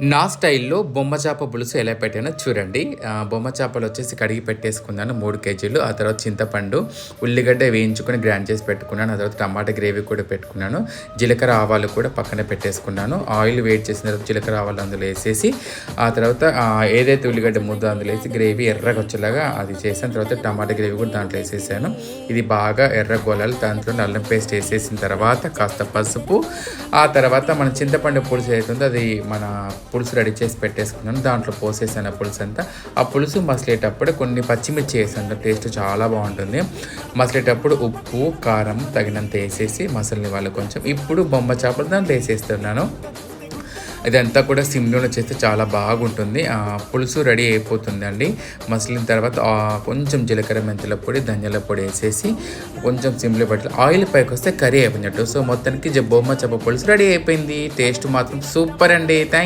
నా స్టైల్లో బొమ్మ చేప పులుసు ఎలా పెట్టానో చూడండి. బొమ్మ చేపలు వచ్చేసి కడిగి పెట్టేసుకున్నాను మూడు కేజీలు. ఆ తర్వాత చింతపండు ఉల్లిగడ్డ వేయించుకొని గ్రైండ్ చేసి పెట్టుకున్నాను. ఆ తర్వాత టమాటా గ్రేవీ కూడా పెట్టుకున్నాను. జీలకర్ర ఆవాలు కూడా పక్కన పెట్టేసుకున్నాను. ఆయిల్ వేడి చేసిన తర్వాత జీలకర్ర ఆవాలు అందులో వేసేసి ఆ తర్వాత ఏదైతే ఉల్లిగడ్డ ముద్ద అందులో వేసి గ్రేవీ ఎర్రగా వచ్చేలాగా అది చేసిన తర్వాత టమాటా గ్రేవీ కూడా దాంట్లో వేసేసాను. ఇది బాగా ఎర్ర గోలాలు. దాంట్లో అల్లం పేస్ట్ వేసేసిన తర్వాత కాస్త పసుపు ఆ తర్వాత మన చింతపండు పులుసు అవుతుందో అది మన పులుసు రెడీ చేసి పెట్టేసుకున్నాను. దాంట్లో పోసేసాను ఆ పులుసు అంతా. ఆ పులుసు మసిలేటప్పుడు కొన్ని పచ్చిమిర్చి వేసాను. టేస్ట్ చాలా బాగుంటుంది. మసిలేటప్పుడు ఉప్పు కారం తగినంత వేసేసి మసలిని వాళ్ళు కొంచెం ఇప్పుడు బొమ్మ చేపలు దాంట్లో వేసేస్తున్నాను. ఇదంతా కూడా సిమ్లోనే చేస్తే చాలా బాగుంటుంది. ఆ, పులుసు రెడీ అయిపోతుంది అండి మసిలిన తర్వాత కొంచెం జీలకర్ర మెంతుల పొడి ధనియాల పొడి వేసేసి కొంచెం సిమ్లో పెట్టి ఆయిల్ పైకి వస్తే కర్రీ అయిపోయినట్టు సో మొత్తానికి జ- బొమ్మ చేప పులుసు రెడీ అయిపోయింది. టేస్ట్ మాత్రం సూపర్ అండి. థ్యాంక్